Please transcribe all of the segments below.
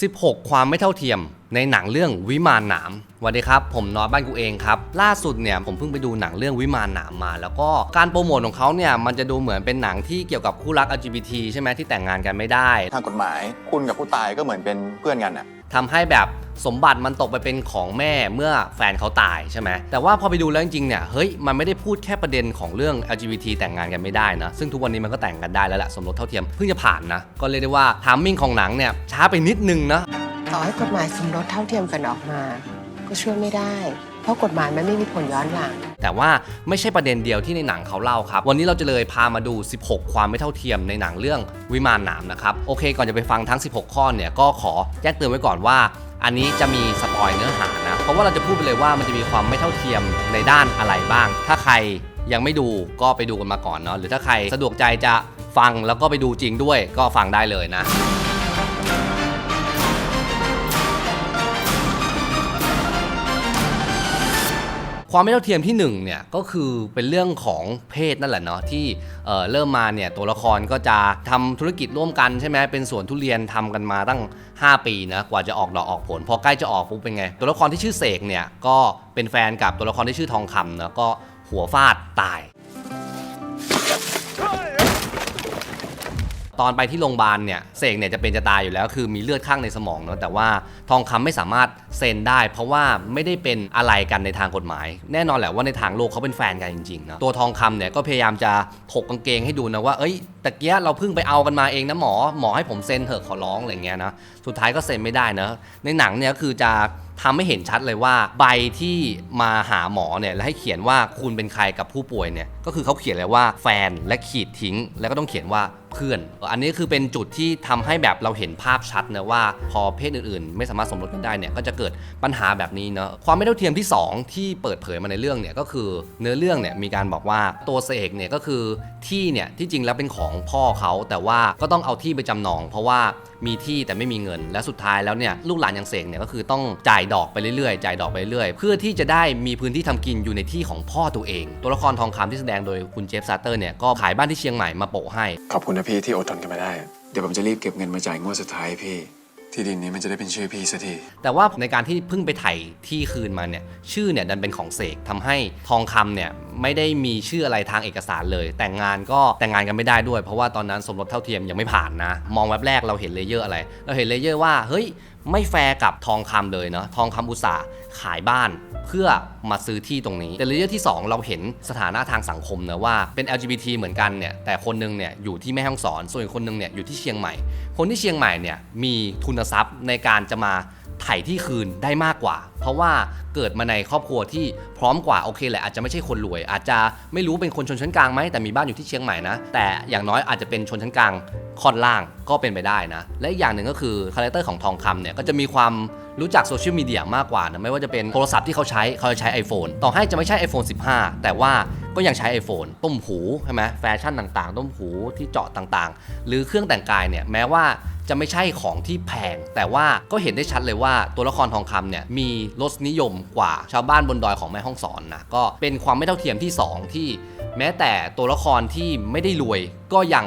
16 ความไม่เท่าเทียมในหนังเรื่องวิมานหนามสวัสดีครับ ผมนอตบ้านกูเองครับ ล่าสุดเนี่ยผมเพิ่งไปดูหนังเรื่องวิมานหนามมา แล้วก็การโปรโมทของเขาเนี่ยมันจะดูเหมือนเป็นหนังที่เกี่ยวกับคู่รัก LGBT ใช่ไหมที่แต่งงานกันไม่ได้ ทางกฎหมายคุณกับผู้ตายก็เหมือนเป็นเพื่อนกันอะทำให้แบบ สมบัติมันตกไปเป็นของแม่เมื่อแฟนเขาตายใช่ไหมแต่ว่าพอไปดูแล้วจริงๆเนี่ยเฮ้ยมันไม่ได้พูดแค่ประเด็นของเรื่อง LGBT แต่งงานกันไม่ได้นะ ซึ่งทุกวันนี้มันก็แต่งกันได้แล้วแหละสมรสเท่าเทียมเพิ่งจะผ่านนะ ก็เรียกได้ว่าทามมิ่งของหนังเนี่ยช้าไปนิดนึงนะ ต่อให้กฎหมายสมรสเท่าเทียมกันออกมา ก็ช่วยไม่ได้ เพราะกฎหมายมันไม่มีผลย้อนหลัง แต่ว่าไม่ใช่ประเด็นเดียวที่ในหนังเขาเล่าครับ วันนี้เราจะเลยพามาดู 16 ความไม่เท่าเทียมในหนังเรื่องวิมานหนามนะครับ โอเค ก่อนจะไปฟังทั้ง 16 ข้อเนี่ยก็ขอแจ้งเตือนไว้ก่อนว่า อันนี้จะมีสปอยเนื้อหานะ เพราะว่าเราจะพูดไปเลยว่ามันจะมีความไม่เท่าเทียมในด้านอะไรบ้าง ถ้าใครยังไม่ดูก็ไปดูกันมาก่อนเนาะ หรือถ้าใครสะดวกใจจะฟังแล้วก็ไปดูจริงด้วยก็ฟังได้เลยนะ ความไม่เท่าเทียมที่1เนี่ยก็คือเป็นเรื่องของเพศนั่นแหละเนาะที่เอ่อเริ่มมาเนี่ยตัวละครก็จะทำธุรกิจร่วมกันใช่ไหมเป็นสวนทุเรียนทำกันมาตั้ง 5 ปีนะกว่าจะออกดอกออกผล พอใกล้จะออกปุ๊บเป็นไง ตัวละครที่ชื่อเสกเนี่ยก็เป็นแฟนกับตัวละครที่ชื่อทองคำนะก็หัวฟาดตาย ตอนไปที่โรงพยาบาลเนี่ยเสกเนี่ยจะเป็นจะตายอยู่แล้ว คือมีเลือดข้างในสมองเนาะแต่ว่าทองคำไม่สามารถเซ็นได้ เพราะว่าไม่ได้เป็นอะไรกันในทางกฎหมาย แน่นอนแหละว่าในทางโลกเขาเป็นแฟนกันจริงๆนะตัวทองคำเนี่ยก็พยายามจะถกกางเกงให้ดูนะว่าเอ้ยตะเกียเราเพิ่งไปเอากันมาเองนะหมอหมอให้ผมเซ็นเถอะขอร้องอะไรเงี้ยนะสุดท้ายก็เซ็นไม่ได้นะในหนังเนี่ยคือจะทำให้เห็นชัดเลยว่าใบที่มาหาหมอเนี่ยแล้วให้เขียนว่าคุณเป็นใครกับผู้ป่วยเนี่ยก็คือเขาเขียนเลยว่าแฟนและขีดทิ้ง แล้วก็ต้องเขียนว่า เพื่อน อันนี้คือเป็นจุดที่ทำให้แบบเราเห็นภาพชัดนะว่าพอเพศอื่นๆ ไม่สามารถสมรสกันได้เนี่ยก็จะเกิดปัญหาแบบนี้เนาะความไม่เท่าเทียมที่ 2 ที่เปิดเผยมาในเรื่องเนี่ยก็คือเนื้อเรื่องเนี่ยมีการบอกว่าตัวเสกเนี่ยก็คือที่เนี่ยที่จริงแล้วเป็นของพ่อเขาแต่ว่าก็ต้องเอาที่ไปจำนอง เพราะว่ามีที่แต่ไม่มีเงิน และสุดท้ายแล้วเนี่ยลูกหลานอย่างเสกเนี่ยก็คือต้องจ่ายดอกไปเรื่อยๆจ่ายดอกไปเรื่อยเพื่อที่จะได้มีพื้นที่ทำกินอยู่ในที่ของพ่อตัวเอง ตัวละครทองคำที่แสดงโดยคุณเจฟซาเตอร์เนี่ยก็ขายบ้านที่เชียงใหม่มาโปะให้ขอบคุณนะพี่ที่อดทนกันมาได้ เดี๋ยวผมจะรีบเก็บเงินมาจ่ายงวดสุดท้ายให้พี่ ที่ดินนี้มันจะได้เป็นชื่อพี่สักที แต่ว่าในการที่เพิ่งไปไถ่ที่คืนมาเนี่ยชื่อเนี่ยดันเป็นของเสกทำให้ทองคำเนี่ยไม่ได้มีชื่ออะไรทางเอกสารเลย แต่งงานก็แต่งงานกันไม่ได้ด้วย เพราะว่าตอนนั้นสมรสเท่าเทียมยังไม่ผ่านนะ มองแวบแรกเราเห็นเลเยอร์อะไร เราเห็นเลเยอร์ว่าเฮ้ย ไม่แฟร์กับทองคำเลยเนาะทองคำอุตสาห์ขายบ้านเพื่อมาซื้อที่ตรงนี้ แต่เลเยอร์ที่ 2 เราเห็นสถานะทางสังคมนะว่าเป็น LGBT เหมือนกันเนี่ยแต่คนหนึงเนี่ยอยู่ที่แม่ฮ่องสอน ส่วนอีกคนหนึงเนี่ยอยู่ที่เชียงใหม่ คนที่เชียงใหม่เนี่ยมีทุนทรัพย์ในการจะมาไถ่ที่คืนได้มากกว่า เพราะว่าเกิดมาในครอบครัวที่พร้อมกว่าโอเคแหละอาจจะไม่ใช่คนรวย อาจจะไม่รู้เป็นคนชนชั้นกลางไหมแต่มีบ้านอยู่ที่เชียงใหม่นะแต่อย่างน้อยอาจจะเป็นชนชั้นกลางค่อนล่างก็เป็นไปได้นะ และอีกอย่างหนึ่งก็คือคาแรคเตอร์ของทองคำเนี่ยก็จะมีความรู้จักโซเชียลมีเดียมากกว่านะไม่ว่าจะเป็นโทรศัพท์ที่เขาใช้เขาจะใช้ iPhone ต่อให้จะไม่ใช่ iPhone 15 แต่ว่าก็ยังใช้ iPhone ต้มหูใช่ไหมแฟชั่นต่างๆ ต้มหูที่เจาะต่างๆ หรือเครื่องแต่งกายเนี่ยแม้ว่าจะไม่ใช่ของที่แพง แต่ว่าก็เห็นได้ชัดเลยว่าตัวละครทองคำเนี่ยมีรสนิยมกว่าชาวบ้านบนดอยของแม่ห้องสอนนะก็เป็นความไม่เท่าเทียมที่สองที่ แม้แต่ตัวละครที่ไม่ได้รวยก็ยัง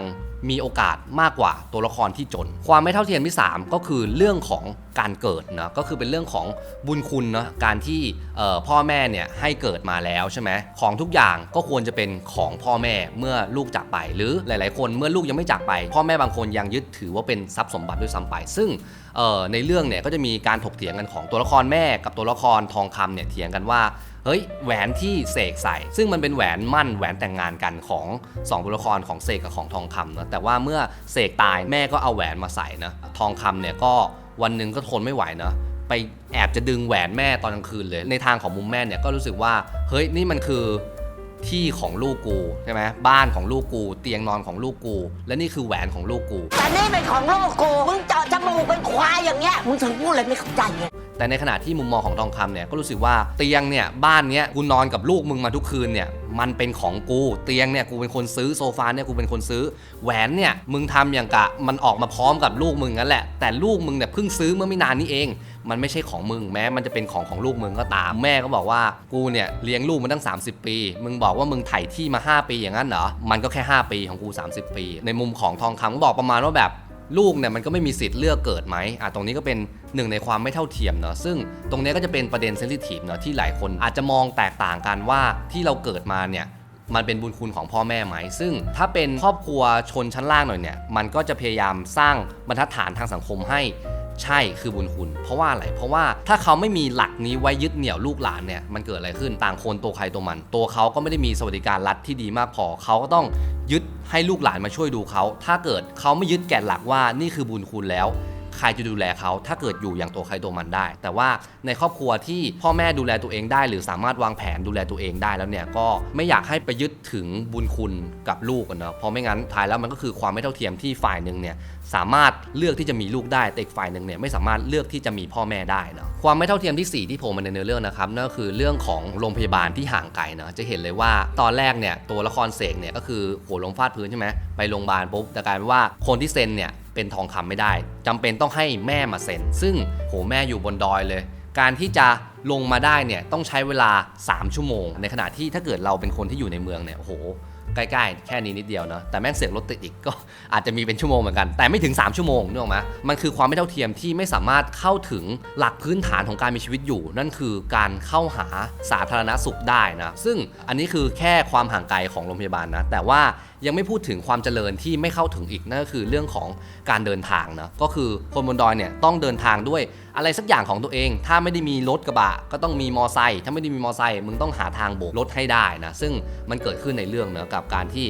มีโอกาสมากกว่าตัวละครที่จน ความไม่เท่าเทียมที่ 3 ก็คือเรื่องของการเกิดนะก็คือเป็นเรื่องของบุญคุณเนาะการที่พ่อแม่เนี่ยให้เกิดมาแล้วใช่ไหมของทุกอย่างก็ควรจะเป็นของพ่อแม่เมื่อลูกจากไป หรือหลาย ๆ คนเมื่อลูกยังไม่จากไป พ่อแม่บางคนยังยึดถือว่าเป็นทรัพย์สมบัติด้วยซ้ำไป ซึ่งในเรื่องเนี่ยก็จะมีการถกเถียงกันของตัวละครแม่กับตัวละครทองคำเนี่ยเถียงกันว่า เฮ้ยแหวนที่เสกใส่ ซึ่งมันเป็นแหวนมั่นแหวนแต่งงานกันของสองตัวละครของเสกกับของทองคำนะแต่ว่าเมื่อเสกตายแม่ก็เอาแหวนมาใส่นะทองคำเนี่ยก็วันหนึ่งก็ทนไม่ไหวนะไปแอบจะดึงแหวนแม่ตอนกลางคืนเลย ในทางของมุมแม่เนี่ยก็รู้สึกว่าเฮ้ยนี่มันคือที่ของลูกกูใช่ไหมบ้านของลูกกู เตียงนอนของลูกกู และนี่คือแหวนของลูกกู แต่นี่เป็นของลูกกูมึงเจาะจมูกเป็นควายอย่างเงี้ยมึงถึงพูดอะไรไม่เข้าใจไง แต่ในขณะที่มุมมองของทองคำเนี่ยก็รู้สึกว่าเตียงเนี่ยบ้านเนี้ยกูนอนกับลูกมึงมาทุกคืนเนี่ยมันเป็นของกูเตียงเนี่ยกูเป็นคนซื้อโซฟาเนี่ยกูเป็นคนซื้อ แหวนเนี่ยมึงทำอย่างกะมันออกมาพร้อมกับลูกมึงนั่นแหละแต่ลูกมึงเนี่ยเพิ่งซื้อเมื่อไม่นานนี้เอง มันไม่ใช่ของมึงแม้มันจะเป็นของของลูกมึงก็ตามแม่ก็บอกว่ากูเนี่ยเลี้ยงลูกมาตั้ง 30 ปี มึงบอกว่ามึงไถ่ที่มา 5 ปีอย่างนั้นเหรอมันก็แค่ 5 ปีของกู 30 ปี ในมุมของทองคำก็บอกประมาณว่าแบบ ลูกเนี่ยมันก็ไม่มีสิทธิ์เลือกเกิดไหมอะตรงนี้ก็เป็นหนึ่งในความไม่เท่าเทียมเนาะซึ่งตรงนี้ก็จะเป็นประเด็นเซนซิทีฟเนาะที่หลายคนอาจจะมองแตกต่างกันว่าที่เราเกิดมาเนี่ยมันเป็นบุญคุณของพ่อแม่ไหม ซึ่งถ้าเป็นครอบครัวชนชั้นล่างหน่อยเนี่ย มันก็จะพยายามสร้างบรรทัดฐานทางสังคมให้ ใช่คือบุญคุณ เพราะว่าอะไร เพราะว่าถ้าเขาไม่มีหลักนี้ไว้ยึดเหนี่ยวลูกหลานเนี่ยมันเกิดอะไรขึ้นต่างคนตัวใครตัวมัน ตัวเขาก็ไม่ได้มีสวัสดิการรัฐที่ดีมากพอเขาก็ต้องยึดให้ลูกหลานมาช่วยดูเขาถ้าเกิดเขาไม่ยึดแก่นหลักว่านี่คือบุญคุณแล้ว ใครจะดูแลเขาถ้าเกิดอยู่อย่างตัวใครตัวมันได้ แต่ว่าในครอบครัวที่พ่อแม่ดูแลตัวเองได้ หรือสามารถวางแผนดูแลตัวเองได้แล้วเนี่ยก็ไม่อยากให้ไปยึดถึงบุญคุณกับลูกกันเนาะเพราะไม่งั้นท้ายแล้วมันก็คือความไม่เท่าเทียมที่ฝ่ายหนึ่งเนี่ยสามารถเลือกที่จะมีลูกได้แต่อีกฝ่ายหนึ่งเนี่ยไม่สามารถเลือกที่จะมีพ่อแม่ได้เนาะความไม่เท่าเทียมที่สี่ที่โผล่มาในเนื้อเรื่องนะครับนั่นก็คือเรื่องของโรงพยาบาลที่ห่างไกลเนาะจะเห็นเลยว่าตอนแรกเนี่ยตัวละครเสกเนี่ยก็คือหัวลงฟาดพื้นใช่ไหมไปโรงพยาบาลปุ๊บแต่กลายเป็นว่าคนที่เซ็นเนี่ย เป็นทองคำไม่ได้จำเป็นต้องให้แม่มาเซ็น ซึ่งโหแม่อยู่บนดอยเลย การที่จะลงมาได้เนี่ยต้องใช้เวลา 3 ชั่วโมง ในขณะที่ถ้าเกิดเราเป็นคนที่อยู่ในเมืองเนี่ยโอ้โหใกล้ๆ แค่นี้นิดเดียวเนาะแต่แม่งเสียงรถติดอีกก็อาจจะมีเป็นชั่วโมงเหมือนกัน แต่ไม่ถึง 3 ชั่วโมงนึกออกไหมมันคือความไม่เท่าเทียมที่ไม่สามารถเข้าถึงหลักพื้นฐานของการมีชีวิตอยู่ นั่นคือการเข้าหาสาธารณสุขได้นะ ซึ่งอันนี้คือแค่ความห่างไกลของโรงพยาบาลนะ แต่ว่า ยังไม่พูดถึงความเจริญที่ไม่เข้าถึงอีกนั่นก็คือเรื่องของการเดินทางนะก็คือคนบนดอยเนี่ยต้องเดินทางด้วยอะไรสักอย่างของตัวเอง ถ้าไม่ได้มีรถกระบะก็ต้องมีมอไซค์ถ้าไม่ได้มีมอไซค์มึงต้องหาทางโบกรถให้ได้นะซึ่งมันเกิดขึ้นในเรื่องเนะกับการที่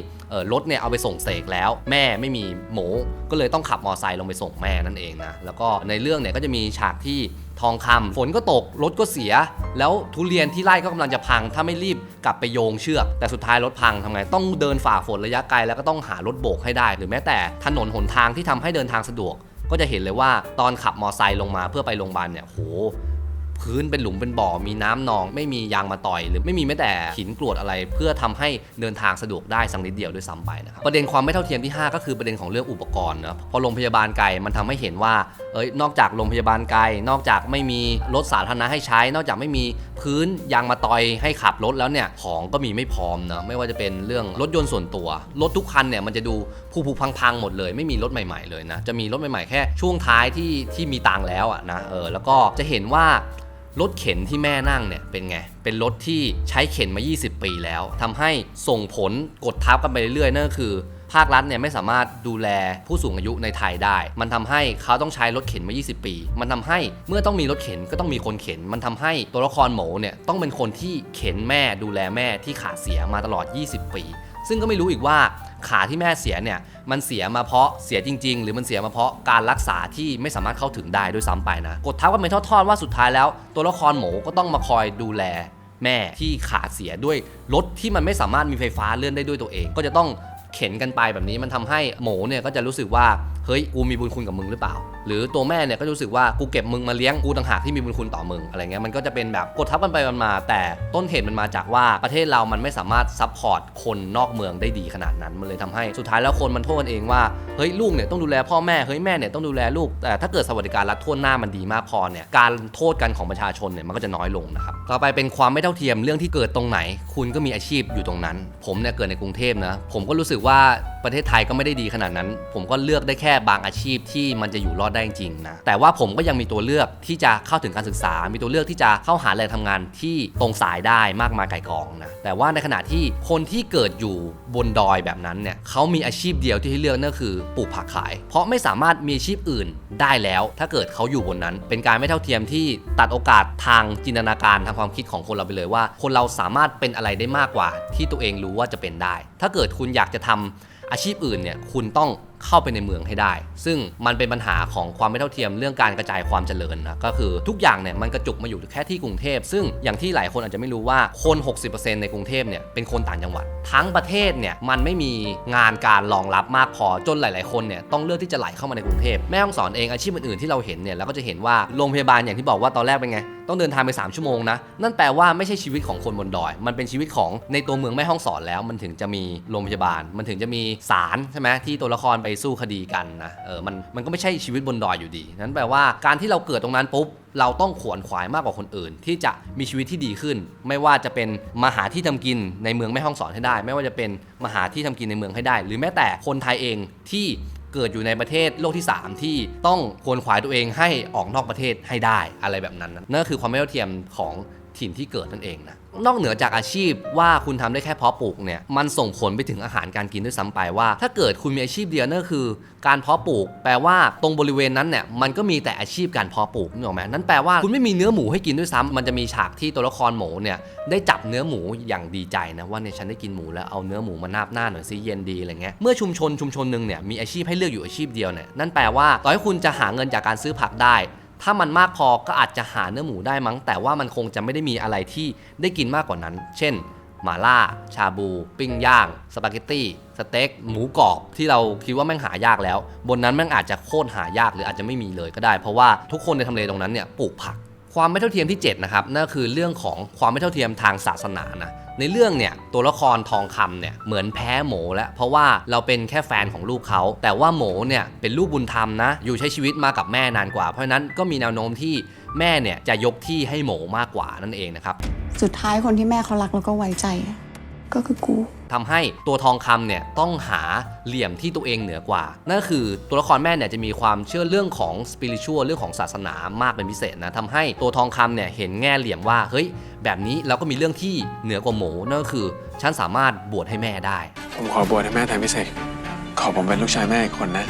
รถเนี่ยเอาไปส่งเสกแล้ว แม่ไม่มีหมูก็เลยต้องขับมอไซค์ลงไปส่งแม่นั่นเองนะแล้วก็ในเรื่องเนี่ยก็จะมีฉากที่ ทองคำฝนก็ตก รถก็เสีย แล้วทุเรียนที่ไร่ก็กำลังจะพัง ถ้าไม่รีบกลับไปโยงเชือก แต่สุดท้ายรถพังทำไง ต้องเดินฝ่าฝนระยะไกลแล้วก็ต้องหารถโบกให้ได้ หรือแม้แต่ถนนหนทางที่ทำให้เดินทางสะดวก ก็จะเห็นเลยว่าตอนขับมอไซค์ลงมาเพื่อไปโรงพยาบาลเนี่ยโห พื้นเป็นหลุมเป็นบ่อมีน้ำนอง ไม่มียางมาต่อย หรือไม่มีแม้แต่หินกรวดอะไร เพื่อทำให้เดินทางสะดวกได้สักนิดเดียวด้วยซ้ำไปนะครับประเด็นความไม่เท่าเทียมที่ 5 ก็คือประเด็นของเรื่องอุปกรณ์นะพอโรงพยาบาลไกลมันทำให้เห็นว่าเอ้ยนอกจากโรงพยาบาลไกลนอกจากไม่มีรถสาธารณะให้ใช้ นอกจากไม่มีพื้นยางมาต่อยให้ขับรถแล้วเนี่ยของก็มีไม่พร้อมนะไม่ว่าจะเป็นเรื่องรถยนต์ส่วนตัวรถทุกคันเนี่ยมันจะดู ผุๆพังๆหมดเลย ไม่มีรถใหม่ ๆเลยนะ จะมีรถใหม่ๆแค่ช่วงท้ายที่ที่มีตังแล้วอะนะเออแล้วก็จะเห็นว่ารถเข็นที่แม่นั่งเนี่ยเป็นไง เป็นรถที่ใช้เข็นมา 20 ปีแล้วทำให้ส่งผลกดทับกันไปเรื่อยๆนั่นก็คือ ภาครัฐเนี่ยไม่สามารถดูแลผู้สูงอายุในไทยได้ มันทำให้เขาต้องใช้รถเข็นมา 20 ปี มันทำให้เมื่อต้องมีรถเข็นก็ต้องมีคนเข็น มันทำให้ตัวละครหมูเนี่ยต้องเป็นคนที่เข็นแม่ดูแลแม่ที่ขาเสียมาตลอด 20 ปี ซึ่งก็ไม่รู้อีกว่า ขาที่แม่เสียเนี่ยมันเสียมาเพราะเสียจริง ๆ หรือมันเสียมาเพราะการรักษาที่ไม่สามารถเข้าถึงได้ด้วยซ้ำไปนะกดทับกันเป็นทอดๆว่าสุดท้ายแล้ว ตัวละครหมูก็ต้องมาคอยดูแลแม่ที่ขาเสียด้วยรถที่มันไม่สามารถมีไฟฟ้าเลื่อนได้ด้วยตัวเอง ก็จะต้องเข็นกันไปแบบนี้มันทำให้หมูเนี่ยก็จะรู้สึกว่าเฮ้ยกูมีบุญคุณกับมึงหรือเปล่า หรือตัวแม่เนี่ยก็รู้สึกว่ากูเก็บมึงมาเลี้ยงกูต่างหากที่มีบุญคุณต่อมึงอะไรเงี้ยมันก็จะเป็นแบบกดทับกันไปกันมา แต่ต้นเหตุมันมาจากว่าประเทศเรามันไม่สามารถซัพพอร์ตคนนอกเมืองได้ดีขนาดนั้นมันเลยทำให้สุดท้ายแล้วคนมันโทษกันเองว่าเฮ้ยลูกเนี่ยต้องดูแลพ่อแม่เฮ้ยแม่เนี่ยต้องดูแลลูกแต่ถ้าเกิดสวัสดิการรัฐทั่วหน้ามันดีมากพอเนี่ยการโทษกันของประชาชนเนี่ยมันก็จะน้อยลงนะครับต่อไปเป็นความไม่เท่าเทียมเรื่องที่เกิดตรงไหน คุณก็มีอาชีพอยู่ตรงนั้น ผมเนี่ยเกิดในกรุงเทพนะผมก็รู้สึกว่าประเทศไทยก็ไม่ได้ดีขนาดนั้น ผมก็เลือกได้แค่บางอาชีพที่มันจะอยู่รอดได้จริงนะ แต่ว่าผมก็ยังมีตัวเลือกที่จะเข้าถึงการศึกษา มีตัวเลือกที่จะเข้าหาแหล่งทำงานที่ตรงสายได้มากมายไก่กองนะ แต่ว่าในขณะที่คนที่เกิดอยู่บนดอยแบบนั้นเนี่ยเขามีอาชีพเดียวที่ให้เลือกนั่นคือปลูกผักขาย เพราะไม่สามารถมีอาชีพอื่นได้แล้ว ถ้าเกิดเขาอยู่บนนั้น เป็นการไม่เท่าเทียมที่ตัดโอกาสทางจินตนาการทางความคิดของคนเราไปเลยว่า คนเราสามารถเป็นอะไรได้มากกว่า ที่ตัวเองรู้ว่าจะเป็นได้ ถ้าเกิดคุณอยากจะทำอาชีพอื่นเนี่ยคุณต้องเข้าไปในเมืองให้ได้ ซึ่งมันเป็นปัญหาของความไม่เท่าเทียมเรื่องการกระจายความเจริญนะก็คือทุกอย่างเนี่ยมันกระจุกมาอยู่แค่ที่กรุงเทพ ซึ่งอย่างที่หลายคนอาจจะไม่รู้ว่าคน 60%ในกรุงเทพเนี่ยเป็นคนต่างจังหวัด ทั้งประเทศเนี่ยมันไม่มีงานการรองรับมากพอจนหลาย ๆ คนเนี่ยต้องเลือกที่จะไหลเข้ามาในกรุงเทพแม่ห้องสอนเองอาชีพอื่น ๆ ที่เราเห็นเนี่ยเราก็จะเห็นว่าโรงพยาบาลอย่างที่บอกว่าตอนแรกเป็นไงต้องเดินทางไป 3 ชั่วโมงนะ นั่นแปลว่าไม่ใช่ชีวิตของคนบนดอย มันเป็นชีวิตของในตัวเมืองแม่ห้องสอนแล้ว มันถึงจะมีโรงพยาบาล มันถึงจะมีศาลใช่ไหมที่ตัวละครไปสู้คดีกันนะเออมันมันก็ไม่ใช่ชีวิตบนดอยอยู่ดี นั้นแปลว่าการที่เราเกิดตรงนั้นปุ๊บเราต้องขวนขวายมากกว่าคนอื่น ที่จะมีชีวิตที่ดีขึ้น ไม่ว่าจะเป็นมาหาที่ทำกินในเมืองแม่ห้องสอนให้ได้ ไม่ว่าจะเป็นมาหาที่ทำกินในเมืองให้ได้ หรือแม้แต่คนไทยเองที่เกิดอยู่ในประเทศโลกที่ 3 ที่ต้องควนขวายตัวเองให้ออกนอกประเทศให้ได้อะไรแบบนั้นนะนั่นก็คือความไม่เท่าเทียมของถิ่นที่เกิดนั่นเองนะ นอกเหนือจากอาชีพว่าคุณทำได้แค่เพาะปลูกเนี่ยมันส่งผลไปถึงอาหารการกินด้วยซ้ำไปว่า ถ้าเกิดคุณมีอาชีพเดียวนั่นคือ การเพาะปลูก แปลว่าตรงบริเวณนั้นเนี่ยมันก็มีแต่อาชีพการเพาะปลูกนึกออกไหมนั่นแปลว่าคุณไม่มีเนื้อหมูให้กินด้วยซ้ำมันจะมีฉากที่ตัวละครหมูเนี่ยได้จับเนื้อหมูอย่างดีใจนะว่าเนี่ยฉันได้กินหมูแล้วเอาเนื้อหมูมานาบหน้าหน่อยสิเย็นดีอะไรเงี้ยเมื่อชุมชนชุมชนหนึ่งเนี่ยมีอาชีพให้เลือกอยู่อาชีพเดียวเนี่ยนั่นแปลว่าต่อให้คุณจะหาเงินจากการซื้อผักได้ ถ้ามันมากพอก็อาจจะหาเนื้อหมูได้มั้ง แต่ว่ามันคงจะไม่ได้มีอะไรที่ได้กินมากกว่านั้น เช่นหมาล่า ชาบู ปิ้งย่าง สปาเกตตี้สเต็กหมูกรอบที่เราคิดว่าแม่งหายากแล้ว บนนั้นแม่งอาจจะโคตรหายากหรืออาจจะไม่มีเลยก็ได้ เพราะว่าทุกคนในทำเลตรงนั้นเนี่ยปลูกผัก ความไม่เท่าเทียมที่ 7 นะครับนั่นคือเรื่องของความไม่เท่าเทียมทางศาสนานะ ในเรื่องเนี่ยตัวละครทองคำเนี่ยเหมือนแพ้หมูแล้วเพราะว่าเราเป็นแค่แฟนของลูกเขา แต่ว่าหมูเนี่ยเป็นลูกบุญธรรมนะ อยู่ใช้ชีวิตมากับแม่นานกว่า เพราะฉะนั้นก็มีแนวโน้มที่แม่เนี่ยจะยกที่ให้หมูมากกว่านั่นเองนะครับ สุดท้ายคนที่แม่เขารักแล้วก็ไว้ใจ ก็คือกูทำให้ตัวทองคำเนี่ยต้องหาเหลี่ยมที่ตัวเองเหนือกว่า นั่นก็คือตัวละครแม่เนี่ยจะมีความเชื่อเรื่องของสปิริชวลเรื่องของศาสนามากเป็นพิเศษนะทำให้ตัวทองคำเนี่ยเห็นแง่เหลี่ยมว่าเฮ้ยแบบนี้เราก็มีเรื่องที่เหนือกว่าหมูนั่นก็คือฉันสามารถบวชให้แม่ได้ ผมขอบวชให้แม่แทนพี่เสกขอผมเป็นลูกชายแม่อีกคนนะ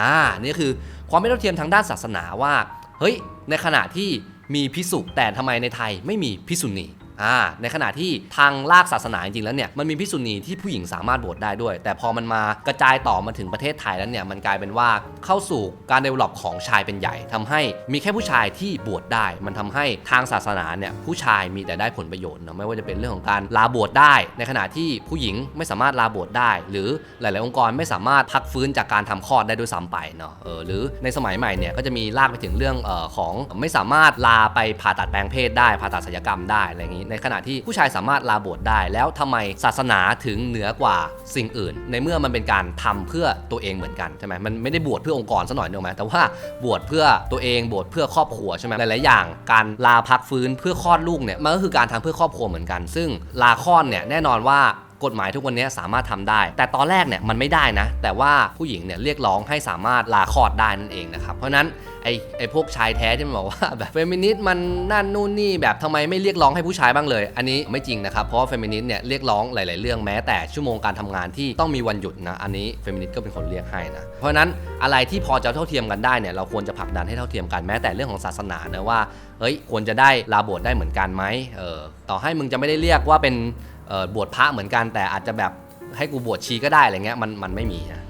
อ่านี่คือความไม่เท่าเทียมทางด้านศาสนาว่า เฮ้ย ในขณะที่มีพิสุแต่ทำไมในไทยไม่มีพิสุณี อ่าในขณะที่ทางลากศาสนาจริงๆแล้วเนี่ยมันมีพิสุณีที่ผู้หญิงสามารถบวชได้ด้วย แต่พอมันมากระจายต่อมาถึงประเทศไทยแล้วเนี่ยมันกลายเป็นว่าเข้าสู่การเดเวล็อปของชายเป็นใหญ่ทำให้มีแค่ผู้ชายที่บวชได้ มันทำให้ทางศาสนาเนี่ยผู้ชายมีแต่ได้ผลประโยชน์เนะไม่ว่าจะเป็นเรื่องของการลาบวชได้ ในขณะที่ผู้หญิงไม่สามารถลาบวชได้ หรือหลาย ๆ องค์กรไม่สามารถพักฟื้นจากการทำคลอดได้ด้วยซ้ำไปเนาะเออหรือในสมัยใหม่เนี่ยก็จะมีลากไปถึงเรื่องเออของไม่สามารถลาไปผ่าตัดแปลงเพศได้ผ่าตัดศัลยกรรมได้อะไรอย่างนี้ในขณะที่ผู้ชายสามารถลาบวชได้ แล้วทำไมศาสนาถึงเหนือกว่าสิ่งอื่น ในเมื่อมันเป็นการทำเพื่อตัวเองเหมือนกันใช่ไหมมันไม่ได้บวชเพื่อองค์กรซะหน่อยนึกออกไหมแต่ว่าบวชเพื่อตัวเองบวชเพื่อครอบครัวใช่ไหมหลายๆอย่าง การลาพักฟื้นเพื่อคลอดลูกเนี่ยมันก็คือการทำเพื่อครอบครัวเหมือนกัน ซึ่งลาคลอดเนี่ยแน่นอนว่า กฎหมายทุกวันนี้สามารถทำได้ แต่ตอนแรกเนี่ยมันไม่ได้นะ แต่ว่าผู้หญิงเนี่ยเรียกร้องให้สามารถลาคลอดได้นั่นเองนะครับ เพราะนั้นไอ้ไอ้พวกชายแท้ที่มันบอกว่าแบบเฟมินิสต์มันนั่นนู่นนี่แบบทำไมไม่เรียกร้องให้ผู้ชายบ้างเลย อันนี้ไม่จริงนะครับ เพราะเฟมินิสต์เนี่ยเรียกร้องหลาย ๆ เรื่องแม้แต่ชั่วโมงการทำงานที่ต้องมีวันหยุดนะ อันนี้เฟมินิสต์ก็เป็นคนเรียกให้นะ เพราะนั้นอะไรที่พอจะเท่าเทียมกันได้เนี่ยเราควรจะผลักดันให้เท่าเทียมกันแม้แต่เรื่องของศาสนานะว่าเฮ้ยควรจะได้ลาบวชได้เหมือนกันไหมเออต่อให้มึงจะไม่ได้เรียกว่าเป็น บวชพระเหมือนกันแต่อาจจะแบบให้กูบวชชีก็ได้อะไรเงี้ยมันมันไม่มีนะ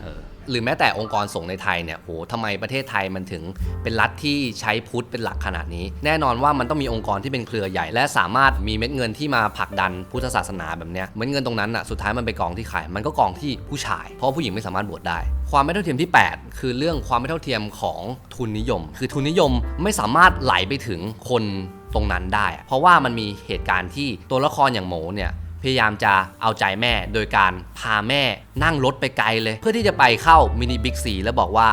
หรือแม้แต่องค์กรสงฆ์ในไทยเนี่ยโหทำไมประเทศไทยมันถึงเป็นรัฐที่ใช้พุทธเป็นหลักขนาดนี้ แน่นอนว่ามันต้องมีองค์กรที่เป็นเครือใหญ่ และสามารถมีเม็ดเงินที่มาผลักดันพุทธศาสนาแบบเนี้ยเม็ดเงินตรงนั้นอะสุดท้ายมันไปกองที่ใครมันก็กองที่ผู้ชาย เพราะผู้หญิงไม่สามารถบวชได้ ความไม่เท่าเทียมที่ 8 คือเรื่องความไม่เท่าเทียมของทุนนิยม คือทุนนิยมไม่สามารถไหลไปถึงคนตรงนั้นได้ เพราะว่ามันมีเหตุการณ์ที่ตัวละครอย่างโหมเนี่ย พยายามจะเอาใจแม่โดยการพาแม่นั่งรถไปไกลเลย เพื่อที่จะไปเข้ามินิบิ๊กซีแล้วบอกว่า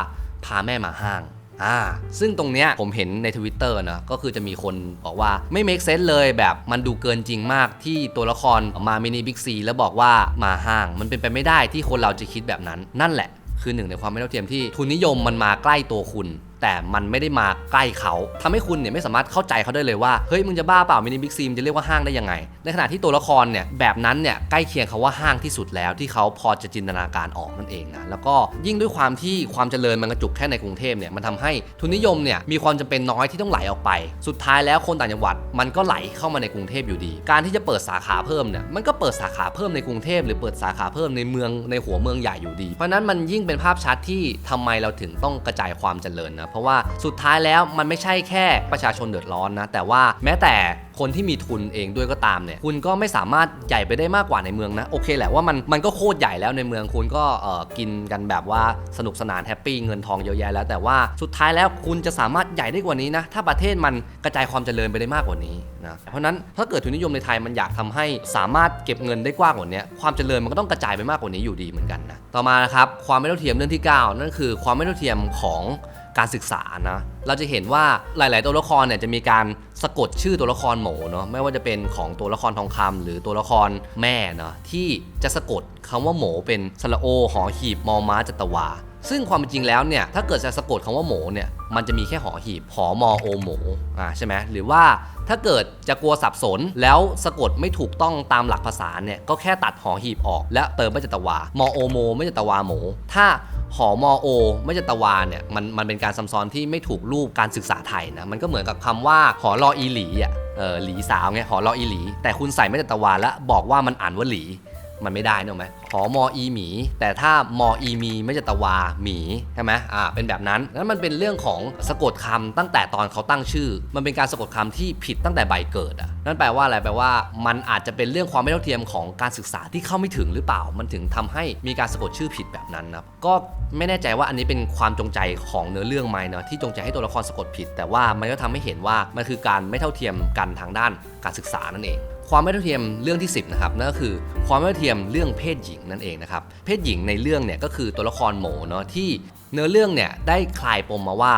พาแม่มาห้างอ่าซึ่งตรงเนี้ยผมเห็นในทวิตเตอร์นะก็คือจะมีคนบอกว่าไม่ make sense เลยแบบมันดูเกินจริงมากที่ตัวละครมามินิบิ๊กซีแล้วบอกว่ามาห้าง มันเป็นไปไม่ได้ที่คนเราจะคิดแบบนั้นนั่นแหละ คือหนึ่งในความไม่เท่าเทียมที่ทุนนิยมมันมาใกล้ตัวคุณ แต่มันไม่ได้มาใกล้เขาทำให้คุณเนี่ยไม่สามารถเข้าใจเขาได้เลยว่าเฮ้ยมึงจะบ้าเปล่ามินิบิ๊กซีมจะเรียกว่าห้างได้ยังไง ในขณะที่ตัวละครเนี่ยแบบนั้นเนี่ยใกล้เคียงเขาว่าห้างที่สุดแล้วที่เขาพอจะจินตนาการออกนั่นเองนะแล้วก็ยิ่งด้วยความที่ความเจริญมันกระจุกแค่ในกรุงเทพเนี่ยมันทำให้ทุนนิยมเนี่ยมีความจำเป็นน้อยที่ต้องไหลออกไป สุดท้ายแล้วคนต่างจังหวัดมันก็ไหลเข้ามาในกรุงเทพอยู่ดี การที่จะเปิดสาขาเพิ่มเนี่ยมันก็เปิดสาขาเพิ่มในกรุงเทพหรือเปิดสาขาเพิ่มในเมืองในหัวเมืองใหญ่อยู่ดี เพราะนั้นมันยิ่งเป็นภาพชัดที่ทำไมเราถึงต้องกระจายความเจริญนะเพราะว่าสุดท้ายแล้วมันไม่ใช่แค่ประชาชนเดือดร้อนนะ แต่ว่าแม้แต่คนที่มีทุนเองด้วยก็ตามเนี่ย คุณก็ไม่สามารถใหญ่ไปได้มากกว่าในเมืองนะ โอเคแหละว่ามันมันก็โคตรใหญ่แล้วในเมืองคุณก็เออกินกันแบบว่าสนุกสนานแฮปปี้เงินทองเยอะแยะแล้ว แต่ว่าสุดท้ายแล้วคุณจะสามารถใหญ่ได้กว่านี้นะ ถ้าประเทศมันกระจายความเจริญไปได้มากกว่านี้นะเพราะนั้นถ้าเกิดทุนนิยมในไทยมันอยากทำให้สามารถเก็บเงินได้กว้างกว่านี้ความเจริญมันก็ต้องกระจายไปมากกว่านี้อยู่ดีเหมือนกันนะต่อมานะครับความไม่เท่าเทียมเรื่องที่เก้านั่นคือความไม่เท่าเทียมของ การศึกษานะ เราจะเห็นว่าหลาย ๆ ตัวละครเนี่ยจะมีการสะกดชื่อตัวละครหมูเนาะไม่ว่าจะเป็นของตัวละครทองคำหรือตัวละครแม่เนาะที่จะสะกดคำว่าหมูเป็นสระโอหอหีบมอม้าจัตวา ซึ่งความจริงแล้วเนี่ยถ้าเกิดจะสะกดคำว่าหมูเนี่ยมันจะมีแค่หอหีบหอมอโอหมูอ่าใช่ไหมหรือว่าถ้าเกิดจะกลัวสับสนแล้วสะกดไม่ถูกต้องตามหลักภาษาเนี่ยก็แค่ตัดหอหีบออก และเติมไม่จตวามอโอโมไม่จตวาหมูถ้า หอมอโอไม่จตวาเนี่ยมันมันเป็นการซ้ำซ้อนที่ไม่ถูกรูปการศึกษาไทยนะมันก็เหมือนกับคำว่าหอรออีหลีอะเออหลีสาวไงหอรออีหลี แต่คุณใส่ไม่จตวาแล้วบอกว่ามันอ่านว่าหลีมันไม่ได้นะไหมห อมออีหมี แต่ถ้ามออีมีไม่จะตะวาหมีใช่ไหมอ่าเป็นแบบนั้นแล้วมันเป็นเรื่องของสะกดคำตั้งแต่ตอนเขาตั้งชื่อ มันเป็นการสะกดคำที่ผิดตั้งแต่ใบเกิดอะนั่นแปลว่าอะไรแปลว่า มันอาจจะเป็นเรื่องความไม่เท่าเทียมของการศึกษาที่เข้าไม่ถึงหรือเปล่า มันถึงทำให้มีการสะกดชื่อผิดแบบนั้นนะก็ไม่แน่ใจว่าอันนี้เป็นความจงใจของเนื้อเรื่องไหมเนาะที่จงใจให้ตัวละครสะกดผิด แต่ว่ามันก็ทำให้เห็นว่ามันคือการไม่เท่าเทียมกันทางด้านการศึกษานั่นเอง ความไม่เท่าเทียมเรื่องที่ 10นะครับนั่นก็คือความไม่เท่าเทียมเรื่องเพศหญิงนั่นเองนะครับ เพศหญิงในเรื่องเนี่ยก็คือตัวละครโหมเนาะที่เนื้อเรื่องเนี่ยได้คลายปมมาว่า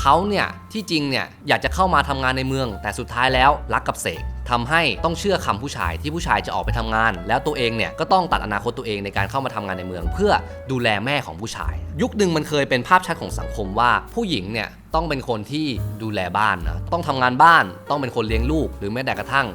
เขาเนี่ยที่จริงเนี่ยอยากจะเข้ามาทำงานในเมือง แต่สุดท้ายแล้วรักกับเสกทำให้ต้องเชื่อคำผู้ชายที่ผู้ชายจะออกไปทำงาน แล้วตัวเองเนี่ยก็ต้องตัดอนาคตตัวเองในการเข้ามาทำงานในเมือง เพื่อดูแลแม่ของผู้ชาย ยุคหนึ่งมันเคยเป็นภาพชัดของสังคมว่าผู้หญิงเนี่ยต้องเป็นคนที่ดูแลบ้านนะต้องทำงานบ้าน ต้องเป็นคนเลี้ยงลูก หรือแม้แต่กระทั่ง